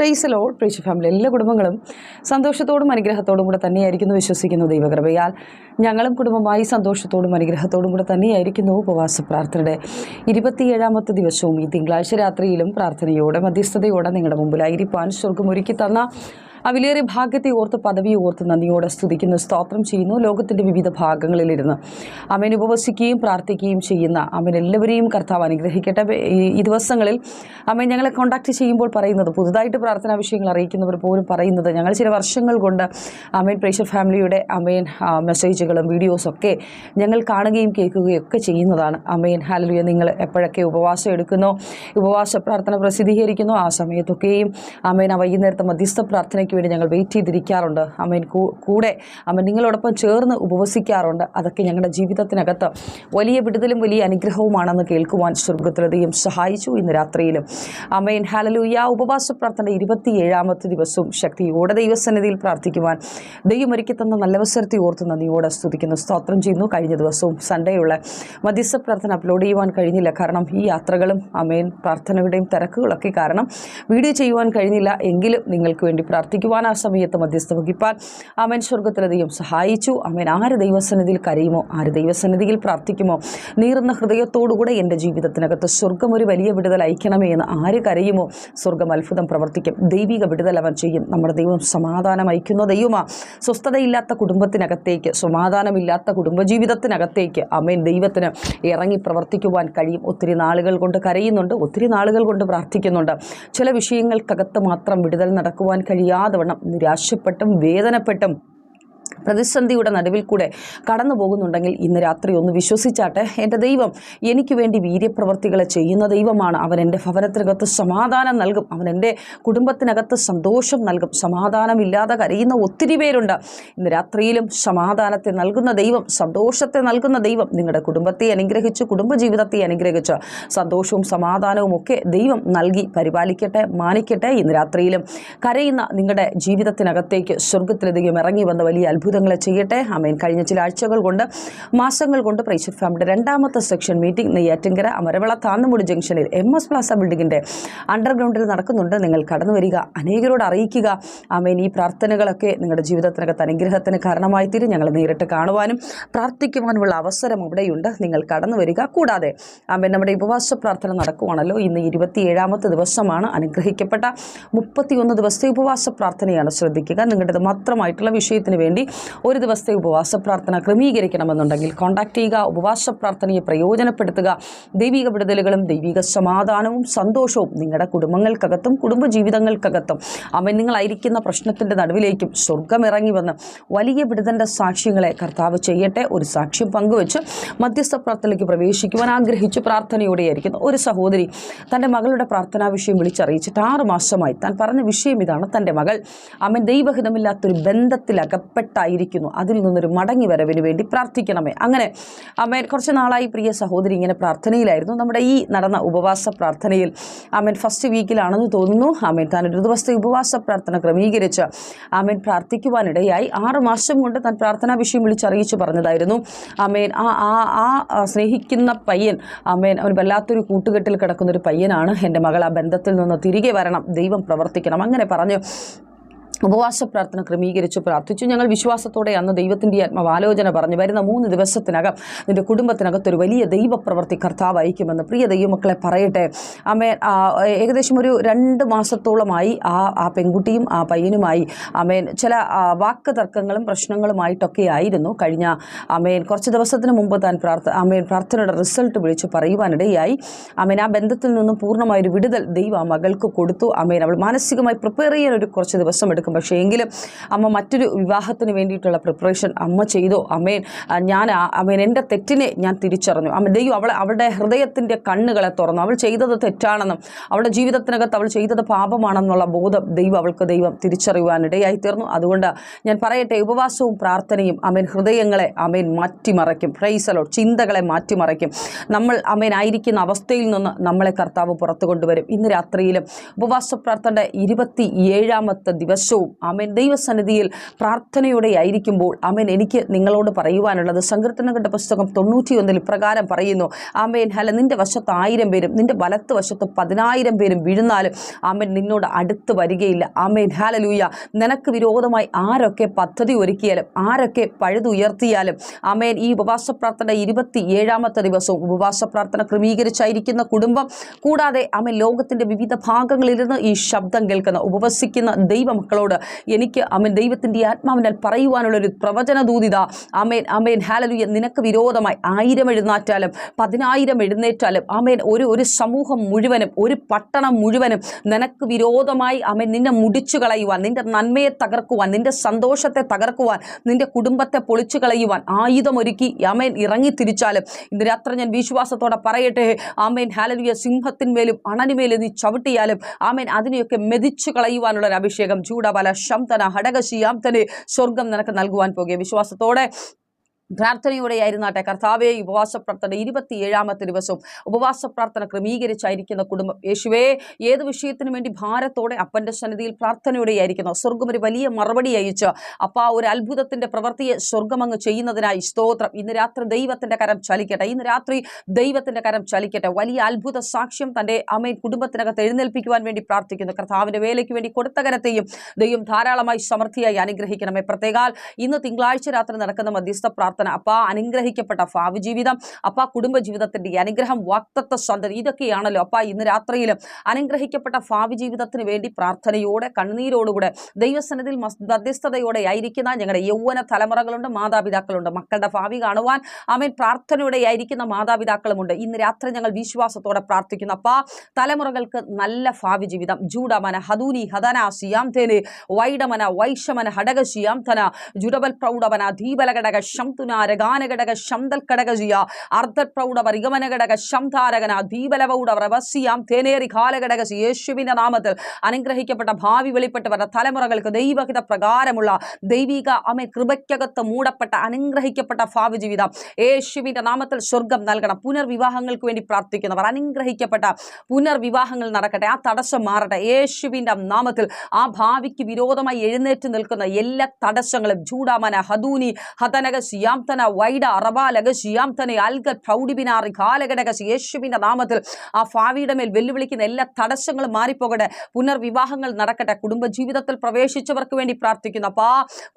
ഫ്രൈസലോ preach family എല്ലാ കുടുംബങ്ങളും സന്തോഷത്തോടും അനുഗ്രഹത്തോടും കൂടെ തന്നെയായിരിക്കുന്നു വിശ്വസിക്കുന്നു ദൈവകൃപയാൽ. ഞങ്ങളും കുടുംബമായി സന്തോഷത്തോടും അനുഗ്രഹത്തോടും കൂടെ തന്നെയായിരിക്കുന്നു ഉപവാസ പ്രാർത്ഥനയുടെ ഇരുപത്തിയേഴാമത്തെ ദിവസവും ഈ തിങ്കളാഴ്ച രാത്രിയിലും പ്രാർത്ഥനയോടെ മധ്യസ്ഥതയോടെ നിങ്ങളുടെ മുമ്പിലായിരിക്കാൻ സ്വർഗം ഒരുക്കി തന്ന ആ വിലയേറിയ ഭാഗ്യത്തെ ഓർത്ത് പദവി ഓർത്ത് നന്ദിയോടെ സ്തുതിക്കുന്നു സ്തോത്രം ചെയ്യുന്നു ലോകത്തിന്റെ വിവിധ ഭാഗങ്ങളിലിരുന്ന്. അമേൻ. ഉപവസിക്കുകയും പ്രാർത്ഥിക്കുകയും ചെയ്യുന്ന അമ്മൻ എല്ലാവരെയും കർത്താവ് അനുഗ്രഹിക്കട്ടെ. ഈ- ദിവസങ്ങളിൽ അമ്മ ഞങ്ങളെ കോൺടാക്ട് ചെയ്യുമ്പോൾ പറയുന്നത് പുതുതായിട്ട് പ്രാർത്ഥനാ വിഷയങ്ങൾ അറിയിക്കുന്നവർ പോലും പറയുന്നത് ഞങ്ങൾ ചില വർഷങ്ങൾ കൊണ്ട് അമേൻ പ്രേഷർ ഫാമിലിയുടെ അമേൻ മെസ്സേജുകളും വീഡിയോസൊക്കെ ഞങ്ങൾ കാണുകയും കേൾക്കുകയും ഒക്കെ ചെയ്യുന്നതാണ്. അമേൻ. ഹാലലുയ നിങ്ങൾ എപ്പോഴൊക്കെ ഉപവാസം എടുക്കുന്നോ ഉപവാസ പ്രാർത്ഥന പ്രസിദ്ധീകരിക്കുന്നോ ആ സമയത്തൊക്കെയും അമേൻ ആ വൈകുന്നേരത്തെ മധ്യസ്ഥ പ്രാർത്ഥനയ്ക്ക് വേണ്ടി ഞങ്ങൾ വെയിറ്റ് ചെയ്തിരിക്കാറുണ്ട്. അമ്മ കൂടെ അമ്മ നിങ്ങളോടൊപ്പം ചേർന്ന് ഉപവസിക്കാറുണ്ട്. അതൊക്കെ ഞങ്ങളുടെ ജീവിതത്തിനകത്ത് വലിയ വിടുതലും വലിയ അനുഗ്രഹവുമാണെന്ന് കേൾക്കുവാൻ സ്വർഗത്തിലധികം സഹായിച്ചു ഇന്ന് രാത്രിയിലും. അമ്മയൻ ഹാലലൂയ ഉപവാസ പ്രാർത്ഥന ഇരുപത്തിയേഴാമത്തെ ദിവസവും ശക്തിയോടെ ദൈവസന്നിധിയിൽ പ്രാർത്ഥിക്കുവാൻ ദൈവം ഒരുക്കി തന്ന നല്ല ഓർത്ത് നന്ദിയോടെ സ്തുതിക്കുന്നു. സ്തോത്രം ചെയ്യുന്നു. കഴിഞ്ഞ ദിവസവും സൺഡേയുള്ള മധ്യസ്ഥ പ്രാർത്ഥന അപ്ലോഡ് ചെയ്യുവാൻ കഴിഞ്ഞില്ല. കാരണം ഈ യാത്രകളും അമ്മയൻ പ്രാർത്ഥനയുടെയും തിരക്കുകളൊക്കെ കാരണം വീഡിയോ ചെയ്യുവാൻ കഴിഞ്ഞില്ല. എങ്കിലും നിങ്ങൾക്ക് വേണ്ടി പ്രാർത്ഥിക്കുവാൻ ആ സമയത്ത് മധ്യസ്ഥ വഹിപ്പാൻ അമേൻ സ്വർഗത്തിലധികം സഹായിച്ചു. അമേൻ ആര് ദൈവസന്നിധിയിൽ കരയുമോ ആര് ദൈവസന്നിധിയിൽ പ്രാർത്ഥിക്കുമോ? നീറുന്ന ഹൃദയത്തോടുകൂടെ എന്റെ ജീവിതത്തിനകത്ത് സ്വർഗം ഒരു വലിയ വിടുതൽ അയക്കണമേ എന്ന് ആര് കരയുമോ? സ്വർഗം അത്ഭുതം പ്രവർത്തിക്കും. ദൈവിക വിടുതൽ അവൻ ചെയ്യും. നമ്മുടെ ദൈവം സമാധാനം അയക്കുന്ന ദൈവമാ. സ്വസ്ഥതയില്ലാത്ത കുടുംബത്തിനകത്തേക്ക് സമാധാനമില്ലാത്ത കുടുംബജീവിതത്തിനകത്തേക്ക് അമേൻ ദൈവത്തിന് ഇറങ്ങി പ്രവർത്തിക്കുവാൻ കഴിയും. ഒത്തിരി നാളുകൾ കൊണ്ട് കരയുന്നുണ്ട് ഒത്തിരി നാളുകൾ കൊണ്ട് പ്രാർത്ഥിക്കുന്നുണ്ട്. ചില വിഷയങ്ങൾക്കകത്ത് മാത്രം വിടുതൽ നടക്കുവാൻ കഴിയാതെ വണ്ണം നിരാശപ്പെട്ടും വേദനപ്പെട്ടും പ്രതിസന്ധിയുടെ നടുവിൽ കൂടെ കടന്നു പോകുന്നുണ്ടെങ്കിൽ ഇന്ന് രാത്രി ഒന്ന് വിശ്വസിച്ചാട്ടെ. എന്റെ ദൈവം എനിക്ക് വേണ്ടി വീര്യപ്രവർത്തികളെ ചെയ്യുന്ന ദൈവമാണ്. അവൻ എന്റെ ഭവനത്തിനകത്ത് സമാധാനം നൽകും. അവൻ എന്റെ കുടുംബത്തിനകത്ത് സന്തോഷം നൽകും. സമാധാനമില്ലാതെ കരയുന്ന ഒത്തിരി പേരുണ്ട്. ഇന്ന് രാത്രിയിലും സമാധാനത്തെ നൽകുന്ന ദൈവം സന്തോഷത്തെ നൽകുന്ന ദൈവം നിങ്ങളുടെ കുടുംബത്തെ അനുഗ്രഹിച്ച് കുടുംബജീവിതത്തെ അനുഗ്രഹിച്ച്. സന്തോഷവും സമാധാനവും ഒക്കെ ദൈവം നൽകി പരിപാലിക്കട്ടെ മാനിക്കട്ടെ. ഇന്ന് രാത്രിയിലും കരയുന്ന നിങ്ങളുടെ ജീവിതത്തിനകത്തേക്ക് സ്വർഗത്തിലധികം ഇറങ്ങി വന്ന വലിയ അത്ഭുതങ്ങളെ ചെയ്യട്ടെ. അമേൻ കഴിഞ്ഞ ചില ആഴ്ചകൾ കൊണ്ട് മാസങ്ങൾ കൊണ്ട് പ്രൈസർ ഫാമിലിയുടെ രണ്ടാമത്തെ സെക്ഷൻ മീറ്റിംഗ് നെയ്യാറ്റിങ്കര അമരവിള താന്നുമുടി ജംഗ്ഷനിൽ എം എസ് പ്ലാസ ബിൽഡിങ്ങിന്റെ അണ്ടർഗ്രൗണ്ടിൽ നടക്കുന്നുണ്ട്. നിങ്ങൾ കടന്നു വരിക അനേകരോട് അറിയിക്കുക. അമേൻ ഈ പ്രാർത്ഥനകളൊക്കെ നിങ്ങളുടെ ജീവിതത്തിനകത്ത് അനുഗ്രഹത്തിന് കാരണമായി തീരും. നേരിട്ട് കാണുവാനും പ്രാർത്ഥിക്കുവാനുമുള്ള അവസരം ഇവിടെയുണ്ട് നിങ്ങൾ കടന്നു വരിക. കൂടാതെ അമേൻ നമ്മുടെ ഉപവാസ പ്രാർത്ഥന നടക്കുവാണല്ലോ. ഇന്ന് ഇരുപത്തിയേഴാമത്തെ ദിവസമാണ്. അനുഗ്രഹിക്കപ്പെട്ട മുപ്പത്തിയൊന്ന് ദിവസത്തെ ഉപവാസ പ്രാർത്ഥനയാണ് ശ്രദ്ധിക്കുക. നിങ്ങളുടേത് മാത്രമായിട്ടുള്ള വിഷയത്തിന് വേണ്ടി ഒരു ദിവസത്തെ ഉപവാസ പ്രാർത്ഥന ക്രമീകരിക്കണമെന്നുണ്ടെങ്കിൽ കോൺടാക്ട് ചെയ്യുക ഉപവാസ പ്രാർത്ഥനയെ പ്രയോജനപ്പെടുത്തുക ദൈവിക വിടുതലുകളും ദൈവിക സമാധാനവും സന്തോഷവും നിങ്ങളുടെ കുടുംബങ്ങൾക്കകത്തും കുടുംബജീവിതങ്ങൾക്കകത്തും അവൻ നിങ്ങളായിരിക്കുന്ന പ്രശ്നത്തിന്റെ നടുവിലേക്കും സ്വർഗമിറങ്ങി വന്ന് വലിയ വിടുതന്റെ സാക്ഷ്യങ്ങളെ കർത്താവ് ചെയ്യട്ടെ. ഒരു സാക്ഷ്യം പങ്കുവെച്ച് മധ്യസ്ഥ പ്രാർത്ഥനയ്ക്ക് പ്രവേശിക്കുവാൻ ആഗ്രഹിച്ച് പ്രാർത്ഥനയോടെയായിരിക്കുന്നു ഒരു സഹോദരി തന്റെ മകളുടെ പ്രാർത്ഥനാ വിഷയം വിളിച്ചറിയിച്ചിട്ട് ആറ് മാസമായി. താൻ പറഞ്ഞ വിഷയം ഇതാണ് തന്റെ മകൾ. അവൻ ദൈവഹിതമില്ലാത്തൊരു ബന്ധത്തിൽ അകപ്പെട്ടായിരിക്കുന്നു അതിൽ നിന്നൊരു മടങ്ങി വരവിന് വേണ്ടി പ്രാർത്ഥിക്കണമേ. അങ്ങനെ അമ്മേൻ കുറച്ച് നാളായി പ്രിയ സഹോദരി ഇങ്ങനെ പ്രാർത്ഥനയിലായിരുന്നു. നമ്മുടെ ഈ നടന്ന ഉപവാസ പ്രാർത്ഥനയിൽ അമ്മൻ ഫസ്റ്റ് വീക്കിലാണെന്ന് തോന്നുന്നു. അമ്മൻ താൻ ഒരു ദിവസത്തെ ഉപവാസ പ്രാർത്ഥന ക്രമീകരിച്ച് അമ്മൻ പ്രാർത്ഥിക്കുവാനിടയായി ആറ് മാസം കൊണ്ട് താൻ പ്രാർത്ഥനാ വിഷയം വിളിച്ചറിയിച്ചു പറഞ്ഞതായിരുന്നു. അമ്മേൻ ആ ആ ആ സ്നേഹിക്കുന്ന പയ്യൻ അമ്മേൻ അവൻ വല്ലാത്തൊരു കൂട്ടുകെട്ടിൽ കിടക്കുന്നൊരു പയ്യനാണ്. എന്റെ മകൾ ആ ബന്ധത്തിൽ നിന്ന് തിരികെ വരണം. ദൈവം പ്രവർത്തിക്കണം. അങ്ങനെ പറഞ്ഞു ഉപവാസ പ്രാർത്ഥന ക്രമീകരിച്ച് പ്രാർത്ഥിച്ചു. ഞങ്ങൾ വിശ്വാസത്തോടെ അന്ന് ദൈവത്തിന്റെ ആത്മാവാലോചന പറഞ്ഞു. വരുന്ന മൂന്ന് ദിവസത്തിനകം നിന്റെ കുടുംബത്തിനകത്തൊരു വലിയ ദൈവപ്രവർത്തി കർത്താവ് അയക്കുമെന്ന് പ്രിയ ദൈവമക്കളെ പറയട്ടെ. അമ്മേ ഏകദേശം ഒരു രണ്ട് മാസത്തോളമായി ആ ആ പെൺകുട്ടിയും ആ പയ്യനുമായി അമേൻ ചില വാക്ക് തർക്കങ്ങളും പ്രശ്നങ്ങളുമായിട്ടൊക്കെ ആയിരുന്നു. കഴിഞ്ഞ അമേൻ കുറച്ച് ദിവസത്തിന് മുമ്പ് താൻ പ്രാർത്ഥ അമേൻ പ്രാർത്ഥനയുടെ റിസൾട്ട് വിളിച്ച് പറയുവാനിടയായി. അമേൻ ആ ബന്ധത്തിൽ നിന്നും പൂർണമായൊരു വിടുതൽ ദൈവം ആ മകൾക്ക് കൊടുത്തു. അമേൻ അവൾ മാനസികമായി പ്രിപ്പയർ ചെയ്യാൻ ഒരു കുറച്ച് ദിവസം എടുക്കും. പക്ഷേ എങ്കിലും അമ്മ മറ്റൊരു വിവാഹത്തിന് വേണ്ടിയിട്ടുള്ള പ്രിപ്പറേഷൻ അമ്മ ചെയ്തോ. അമ്മേൻ ഞാൻ അമ്മേൻ എന്റെ തെറ്റിനെ ഞാൻ തിരിച്ചറിഞ്ഞു. അമ്മ ദൈവം അവളെ അവളുടെ ഹൃദയത്തിന്റെ കണ്ണുകളെ തുറന്നു. അവൾ ചെയ്തത് തെറ്റാണെന്നും അവളുടെ ജീവിതത്തിനകത്ത് അവൾ ചെയ്തത് പാപമാണെന്നുള്ള ബോധം ദൈവം അവൾക്ക് ദൈവം തിരിച്ചറിയുവാനിടയായി തീർന്നു അതുകൊണ്ട് ഞാൻ പറയട്ടെ ഉപവാസവും പ്രാർത്ഥനയും അമേൻ ഹൃദയങ്ങളെ അമേൻ മാറ്റിമറയ്ക്കും. പ്രൈസലോ ചിന്തകളെ മാറ്റിമറയ്ക്കും. നമ്മൾ അമേൻ ആയിരിക്കുന്ന അവസ്ഥയിൽ നിന്ന് നമ്മളെ കർത്താവ് പുറത്തു കൊണ്ടുവരും. ഇന്ന് രാത്രിയിലും ഉപവാസ പ്രാർത്ഥന ഇരുപത്തി ഏഴാമത്തെ ദിവസവും ദിവസവും ആമേൻ ദൈവസന്നിധിയിൽ പ്രാർത്ഥനയോടെ ആയിരിക്കുമ്പോൾ ആമേൻ എനിക്ക് നിങ്ങളോട് പറയുവാനുള്ളത് സങ്കീർത്തനങ്ങളുടെ പുസ്തകം തൊണ്ണൂറ്റിയൊന്നിൽ ഇപ്രകാരം പറയുന്നു ആമേൻ ഹല നിന്റെ വശത്ത് ആയിരം പേരും നിന്റെ വലത്ത് വശത്ത് പതിനായിരം പേരും വീഴുന്നാലും ആമേൻ നിന്നോട് അടുത്ത് വരികയില്ല ആമേൻ ഹാലലൂയ നിനക്ക് വിരോധമായി ആരൊക്കെ പദ്ധതി ഒരുക്കിയാലും ആരൊക്കെ പഴുതുയർത്തിയാലും ആമേൻ ഈ ഉപവാസ പ്രാർത്ഥന ഇരുപത്തി ഏഴാമത്തെ ദിവസവും ഉപവാസ പ്രാർത്ഥന ക്രമീകരിച്ചായിരിക്കുന്ന കുടുംബം കൂടാതെ ആമേൻ ലോകത്തിന്റെ വിവിധ ഭാഗങ്ങളിൽ ഭാഗങ്ങളിലിരുന്ന് ഈ ശബ്ദം കേൾക്കുന്ന ഉപവസിക്കുന്ന ദൈവമക്കളോട് എനിക്ക് അമേൻ ദൈവത്തിന്റെ ആത്മാവിനാൽ പറയുവാനുള്ളൊരു പ്രവചന ദൂതിത അമേൻ ആമേൻ ഹാലലുയ നിനക്ക് വിരോധമായി ആയിരം എഴുന്നേറ്റാലും പതിനായിരം എഴുന്നേറ്റാലും അമേൻ ഒരു ഒരു സമൂഹം മുഴുവനും ഒരു പട്ടണം മുഴുവനും നിനക്ക് വിരോധമായി അമേൻ നിന്നെ മുടിച്ചു കളയുവാൻ നിന്റെ നന്മയെ തകർക്കുവാൻ നിന്റെ സന്തോഷത്തെ തകർക്കുവാൻ നിന്റെ കുടുംബത്തെ പൊളിച്ചു കളയുവാൻ ആയുധമൊരുക്കി അമേൻ ഇറങ്ങി തിരിച്ചാലും. ഇന്ന് രാത്രി ഞാൻ വിശ്വാസത്തോടെ പറയട്ടെ ആമേൻ ഹാലലുയ സിംഹത്തിന്മേലും അണനുമേലും നീ ചവിട്ടിയാലും ആമേൻ അതിനെയൊക്കെ മെതിച്ചു കളയുവാനുള്ളൊരു അഭിഷേകം ചൂടബല ശംതന ഹടകശിയാം തന്നെ സ്വർഗം നിനക്ക് നൽകുവാൻ പോകുക വിശ്വാസത്തോടെ പ്രാർത്ഥനയോടെ ആയിരുന്നാട്ടെ കർത്താവെ ഉപവാസ പ്രാർത്ഥന ഇരുപത്തിയേഴാമത്തെ ദിവസവും ഉപവാസ പ്രാർത്ഥന ക്രമീകരിച്ചായിരിക്കുന്ന കുടുംബം. യേശുവേ ഏത് വിഷയത്തിനു വേണ്ടി ഭാരത്തോടെ അപ്പന്റെ സന്നിധിയിൽ പ്രാർത്ഥനയോടെ ആയിരിക്കുന്നു സ്വർഗം ഒരു വലിയ മറുപടി അയച്ച് അപ്പ ഒരു അത്ഭുതത്തിന്റെ പ്രവൃത്തിയെ സ്വർഗം അങ്ങ് ചെയ്യുന്നതിനായി സ്തോത്രം. ഇന്ന് രാത്രി ദൈവത്തിന്റെ കരം ചലിക്കട്ടെ. ഇന്ന് രാത്രി ദൈവത്തിന്റെ കരം ചലിക്കട്ടെ. വലിയ അത്ഭുത സാക്ഷ്യം തന്റെ അമ്മയും കുടുംബത്തിനകത്ത് എഴുന്നേൽപ്പിക്കുവാൻ വേണ്ടി പ്രാർത്ഥിക്കുന്നു. കർത്താവിന്റെ വേലയ്ക്ക് വേണ്ടി കൊടുത്ത കരത്തെയും ദൈവം ധാരാളമായി സമൃദ്ധിയായി അനുഗ്രഹിക്കണമേ. പ്രത്യേകാൽ ഇന്ന് തിങ്കളാഴ്ച രാത്രി നടക്കുന്ന മധ്യസ്ഥ പ്രാർത്ഥന അപ്പാ അനുഗ്രഹിക്കപ്പെട്ട ഭാവി ജീവിതം അപ്പാ കുടുംബ ജീവിതത്തിന്റെ അനുഗ്രഹം വാക്തത്വ സ്വന്തം ഇതൊക്കെയാണല്ലോ. അപ്പാ ഇന്ന് രാത്രിയിലും അനുഗ്രഹിക്കപ്പെട്ട ഭാവി ജീവിതത്തിന് വേണ്ടി പ്രാർത്ഥനയോടെ കണ്ണീരോടുകൂടെ ദൈവസനത്തിൽ മധ്യസ്ഥതയോടെ ആയിരിക്കുന്ന ഞങ്ങളുടെ യൗവന തലമുറകളുണ്ട് മാതാപിതാക്കളുണ്ട്. മക്കളുടെ ഭാവി കാണുവാൻ ആമേൻ പ്രാർത്ഥനയോടെ ആയിരിക്കുന്ന മാതാപിതാക്കളുമുണ്ട്. ഇന്ന് രാത്രി ഞങ്ങൾ വിശ്വാസത്തോടെ പ്രാർത്ഥിക്കുന്നു. അപ്പാ തലമുറകൾക്ക് നല്ല ഭാവി ജീവിതം ജൂഡമന ഹദൂനി ഹദന സിയാം തേന് വൈഡമന വൈഷമന ഹടക സിയാം തന ജുഡബൽ പ്രൗഢമന ധീപലഘടക ശംതുന രഗാനഘടക ശംതൽ ഘടകജിയ പരിഗമന ഘടക ശംധാരകന ധീബലവൗഢവ റവസ്യാം തേനേറി കാലഘടകസി യേശുവിന്റെ നാമത്തിൽ അനുഗ്രഹിക്കപ്പെട്ട ഭാവി വെളിപ്പെട്ടവരുടെ തലമുറകൾക്ക് ദൈവഹിത പ്രകാരമുള്ള ദൈവിക അമേ കൃപയ്ക്കകത്ത് മൂടപ്പെട്ട അനുഗ്രഹിക്കപ്പെട്ട ഭാവി ജീവിതം. യേശുവിന്റെ നാമത്തിൽ സ്വർഗം നൽകണം. പുനർവിവാഹങ്ങൾക്ക് വേണ്ടി പ്രാർത്ഥിക്കുന്നവർ അനുഗ്രഹിക്കപ്പെട്ട പുനർവിവാഹങ്ങൾ നടക്കട്ടെ. ആ തടസ്സം മാറട്ടെ. യേശുവിന്റെ നാമത്തിൽ ആ ഭാവിക്ക് വിരോധമായി എഴുന്നേറ്റ് നിൽക്കുന്ന എല്ലാ തടസ്സങ്ങളും ചൂടാമന ഹദൂനി ഹതനക സിയാംതന വൈഡ അറബാലക ശിയാംതന അൽഗ പ്രൗഢിബിനാറി കാലഘടക യേശുവിന്റെ നാമത്തിൽ ആ ഭാവിയുടെ മേൽ വെല്ലുവിളിക്കുന്ന എല്ലാ തടസ്സങ്ങളും മാറിപ്പോകട്ടെ. പുനർവിവാഹങ്ങൾ നടക്കട്ടെ. കുടുംബജീവിതത്തിൽ പ്രവേശിച്ചവർക്ക് വേണ്ടി പ്രാർത്ഥിക്കുന്നു. അപ്പാ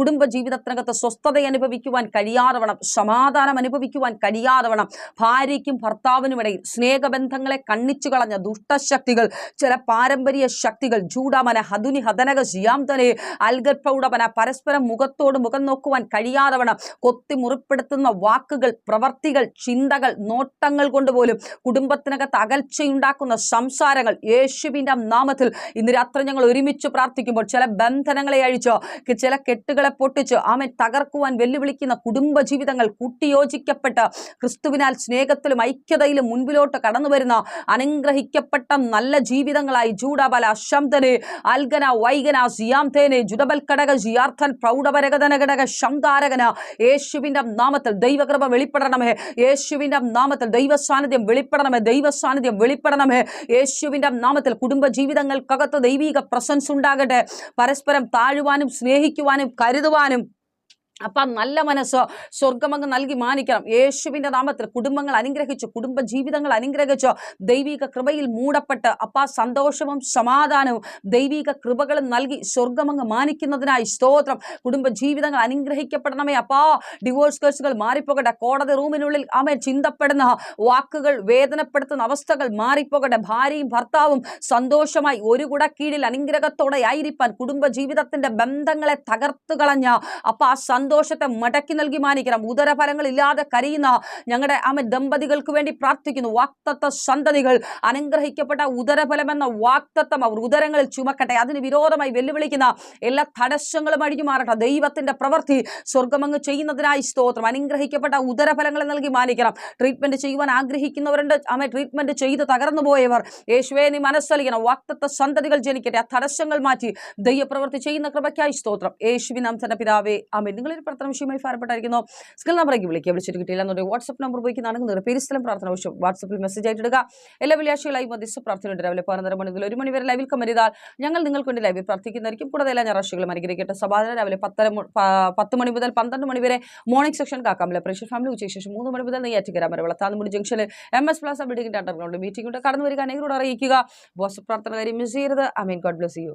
കുടുംബജീവിതത്തിനകത്ത് സ്വസ്ഥത അനുഭവിക്കുവാൻ കഴിയാറവണം. സമാധാനം അനുഭവിക്കുവാൻ കഴിയാറവണം. ഭാര്യയ്ക്കും ഭർത്താവിനും ഇടയിൽ സ്നേഹബന്ധങ്ങളെ കണ്ണിച്ചു കളഞ്ഞ ദുഷ്ടശക്തികൾ ചില പാരമ്പര്യ ശക്തികൾ ചൂടാമന ഹതുനി ഹതനക ജിയാംതനെ അൽഗർഭൗഡമന പരസ്പരം മുഖത്തോട് മുഖം നോക്കുവാൻ കഴിയാറവണം. കൊത്തി മുറിപ്പെടുത്തുന്ന വാക്കുകൾ പ്രവർത്തികൾ ചിന്തകൾ നോട്ടങ്ങൾ കൊണ്ടുപോലും കുടുംബത്തിനകത്ത് അകൽച്ചയുണ്ടാക്കുന്ന സംസാരങ്ങൾ യേശുവിന്റെ നാമത്തിൽ ഇന്ന് രാത്രി ഞങ്ങൾ ഒരുമിച്ച് പ്രാർത്ഥിക്കുമ്പോൾ ചില ബന്ധനങ്ങളെ അഴിച്ചോ ചില കെട്ടുകളെ പൊട്ടിച്ചോ ആമെ തകർക്കുവാൻ വെല്ലുവിളിക്കുന്ന കുടുംബ ജീവിതങ്ങൾ കൂട്ടിയോജിക്കപ്പെട്ട് ക്രിസ്തുവിനാൽ സ്നേഹത്തിലും ഐക്യതയിലും മുൻപിലോട്ട് കടന്നു വരുന്ന അനുഗ്രഹിക്കപ്പെട്ട നല്ല ജീവിതങ്ങളായി ജൂഡബല ശംതനെ അൽഗന വൈഗന സിയാംതേനെ ജുഡബൽ കടക ജിയാർത്ഥൻ പ്രൗഢപരകതന ഘടക ശംതാരകന യേശുവിന്റെ നാമത്തിൽ ദൈവകൃപ വെളിപ്പെടണമേ. യേശുവിന്റെ നാമത്തിൽ ദൈവ സാന്നിധ്യം വെളിപ്പെടണമേ. ദൈവ സാന്നിധ്യം വെളിപ്പെടണമേ. യേശുവിന്റെ നാമത്തിൽ കുടുംബ ജീവിതങ്ങൾക്കകത്ത് ദൈവിക പ്രസൻസ് ഉണ്ടാകട്ടെ. പരസ്പരം താഴുവാനും സ്നേഹിക്കുവാനും കരുതുവാനും അപ്പം നല്ല മനസ്സ് സ്വർഗമങ്ങ് നൽകി മാനിക്കണം. യേശുവിന്റെ നാമത്തിൽ കുടുംബങ്ങൾ അനുഗ്രഹിച്ചു കുടുംബ ജീവിതങ്ങൾ അനുഗ്രഹിച്ചു. ദൈവിക കൃപയിൽ മൂടപ്പെട്ട് അപ്പ സന്തോഷവും സമാധാനവും ദൈവിക കൃപകളും നൽകി സ്വർഗമങ്ങ് മാനിക്കുന്നതിനായി സ്തോത്രം. കുടുംബ ജീവിതങ്ങൾ അനുഗ്രഹിക്കപ്പെടണമേ അപ്പാ. ഡിവോഴ്സ് കേസുകൾ മാറിപ്പോകട്ടെ. കോടതി റൂമിനുള്ളിൽ അമേ ചിന്തപ്പെടുന്ന വാക്കുകൾ വേദനപ്പെടുത്തുന്ന അവസ്ഥകൾ മാറിപ്പോകട്ടെ. ഭാര്യയും ഭർത്താവും സന്തോഷമായി ഒരു കുട കീഴിൽ അനുഗ്രഹത്തോടെ ആയിരിക്കാൻ കുടുംബ ജീവിതത്തിന്റെ ബന്ധങ്ങളെ തകർത്തു കളഞ്ഞ അപ്പൊ ആ സന്തോഷത്തെ മടക്കി നൽകി മാനിക്കണം. ഉദരഫലങ്ങൾ ഇല്ലാതെ കരയുന്ന ഞങ്ങളുടെ അമ്മ ദമ്പതികൾക്ക് വേണ്ടി പ്രാർത്ഥിക്കുന്നു. വാക്തത്വ സന്തതികൾ അനുഗ്രഹിക്കപ്പെട്ട ഉദരഫലം എന്ന വാക്തത്വം അവർ ഉദരങ്ങളിൽ ചുമക്കട്ടെ. അതിന് വിരോധമായി വെല്ലുവിളിക്കുന്ന എല്ലാ തടസ്സങ്ങളും അഴിഞ്ഞു മാറട്ടെ. ദൈവത്തിന്റെ പ്രവൃത്തി സ്വർഗമങ്ങ് ചെയ്യുന്നതിനായി സ്തോത്രം. അനുഗ്രഹിക്കപ്പെട്ട ഉദരഫലങ്ങൾ നൽകി മാനിക്കണം. ട്രീറ്റ്മെന്റ് ചെയ്യുവാൻ ആഗ്രഹിക്കുന്നവരുണ്ട്. അമ്മ ട്രീറ്റ്മെന്റ് ചെയ്ത് തകർന്നു പോയവർ യേശുവേ നീ മനസ്സലിക്കണം വാക്തത്വ സന്തതികൾ ജനിക്കട്ടെ. ആ തടസ്സങ്ങൾ മാറ്റി ദൈവപ്രവൃത്തി ചെയ്യുന്ന കൃപയ്ക്കായി സ്തോത്രം. യേശുവിനാം തന്നെ പിതാവേ അമ്മ നിങ്ങൾ നിങ്ങളൊരു പ്രാർത്ഥന വിഷയമായി ഭാരപ്പെട്ടായിരിക്കുന്നു സ്കിൽ നമ്പറേക്ക് വിളിക്കുക. വിളിച്ചിട്ട് കിട്ടിയില്ല എന്നൊരു വാട്സ്ആപ്പ് നമ്പർ പോയി നടക്കുന്നത് പേര് സ്ഥലം പ്രാർത്ഥന വിഷയം വാട്സപ്പിൽ മെസ്സേജ് ആയിട്ട് എല്ലാ എല്ലാ ലൈവ് മധ്യസ്ഥ പ്രാർത്ഥനയുണ്ട് രാവിലെ പതിനൊന്നര മണി മുതൽ ഒരു മണി വരെ ലൈവിൽ കമരുതാൽ ഞങ്ങൾ നിങ്ങൾക്ക് വേണ്ടി ലൈവിൽ പ്രാർത്ഥിക്കുന്നതായിരിക്കും. കൂടാതെ എല്ലാ ഞായറാഴ്ചകളും അനുഗ്രഹിക്കട്ടെ. സഭാധന രാവിലെ പത്തര പത്ത് മണി മുതൽ പന്ത്രണ്ട് മണി വരെ morning section Kakkamala praiser family ഉച്ചയ്ക്ക് ശേഷം മൂന്ന് മണി മുതൽ നെയ്യാറ്റിക്കര വരെ വളത്താന്നുമുടി ജംഗ്ഷനിൽ എം എസ് പ്ലാസ ബിൽഡിംഗിന്റെ അണ്ടർഗ്രൗണ്ട് മീറ്റിംഗ് ഉണ്ട്. കടന്നു വരിക. അറിയിക്കുക. ബോസ് പ്രാർത്ഥന കാര്യം മിസ് ചെയ്യരുത്. I mean God bless you